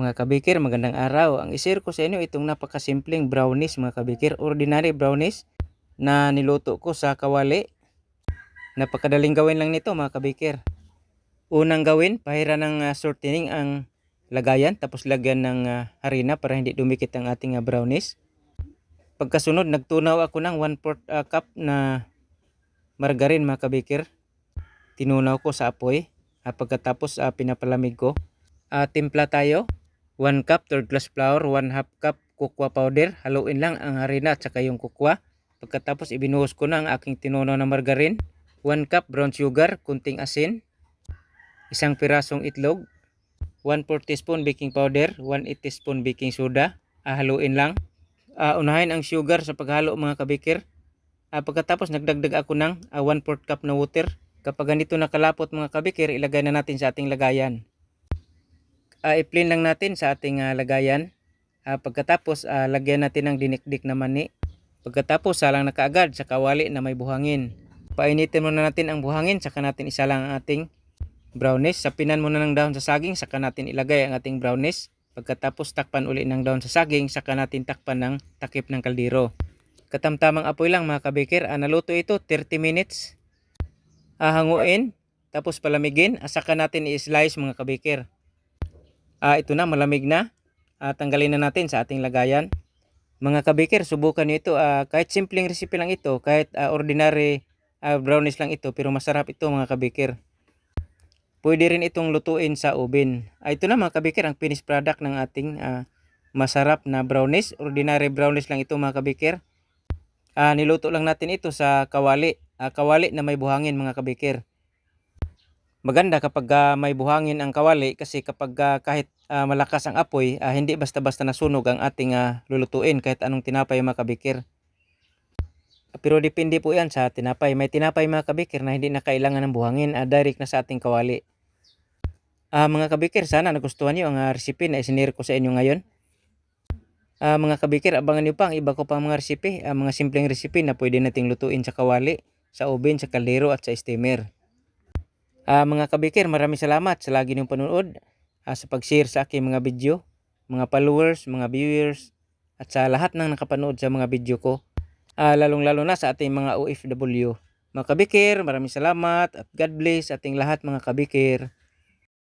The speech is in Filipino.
Mga kabikir, magandang araw. Ang isir ko sa inyo itong napakasimpleng brownies mga kabikir. Ordinary brownies na niluto ko sa kawali. Napakadaling gawin lang nito mga kabikir. Unang gawin, pahira ng uh, shortening ang lagayan tapos lagyan ng ah, harina para hindi dumikit ang ating ah, brownies. Pagkasunod, nagtunaw ako ng 1 4 ah, cup na margarine mga kabikir. Tinunaw ko sa apoy. Ah, pagkatapos ah, pinapalamig ko. Ah, timpla tayo. 1 cup third glass flour, 1 half cup cocoa powder. Haluin lang ang harina at saka yung cocoa. Pagkatapos ibinuhos ko na ang aking tinunaw na margarine. 1 cup brown sugar, kunting asin. Isang pirasong itlog. 1 4 teaspoon baking powder, 1 8 teaspoon baking soda. Ah, haluin lang. Ah, unahin ang sugar sa paghalo mga kabikir. Ah, pagkatapos nagdagdag ako ng ah, 1 4 cup na water. Kapag ganito nakalapot mga kabikir, ilagay na natin sa ating lagayan. Ah, i-plain lang natin sa ating ah, lagayan. Ah, pagkatapos ah, lagyan natin ng dinikdik na mani. Pagkatapos salang na kaagad sa kawali na may buhangin. Painitin muna natin ang buhangin saka natin isalang ang ating brownies. Sapinan muna ng dahon sa saging saka natin ilagay ang ating brownies. Pagkatapos takpan uli ng dahon sa saging saka natin takpan ng takip ng kaldero. Katamtamang apoy lang mga kabikir. Ah, naluto ito 30 minutes. Ah, hanguin tapos palamigin. Ah, saka natin i-slice mga kabikir. Ah, ito na, malamig na. Ah, tanggalin na natin sa ating lagayan. Mga kabikir, subukan niyo ito. Ah, kahit simpleng recipe lang ito, kahit ah, ordinary ah, brownies lang ito, pero masarap ito mga kabikir. Pwede rin itong lutuin sa oven. Ah, ito na mga kabikir, ang finished product ng ating ah, masarap na brownies. Ordinary brownies lang ito mga kabikir. Ah, niluto lang natin ito sa kawali. Ah, kawali na may buhangin mga kabikir maganda kapag ah, may buhangin ang kawali kasi kapag ah, kahit ah, malakas ang apoy, ah, hindi basta-basta nasunog ang ating ah, lulutuin kahit anong tinapay mga kabikir. Pero depende po yan sa tinapay. May tinapay mga kabikir na hindi na kailangan ng buhangin, ah, direct na sa ating kawali. Ah, mga kabikir, sana nagustuhan niyo ang ah, recipe na isinare ko sa inyo ngayon. Ah, mga kabikir, abangan niyo pa ang iba ko pang mga recipe, ah, mga simpleng recipe na pwede nating lutuin sa kawali, sa oven, sa kaldero at sa steamer. Ah, mga kabikir, maraming salamat sa lagi niyong panonood, ah, sa pag-share sa aking mga video, mga followers, mga viewers, at sa lahat ng nakapanood sa mga video ko. Ah, lalong-lalo na sa ating mga OFW. Mga kabikir, maraming salamat at God bless ating lahat mga kabikir.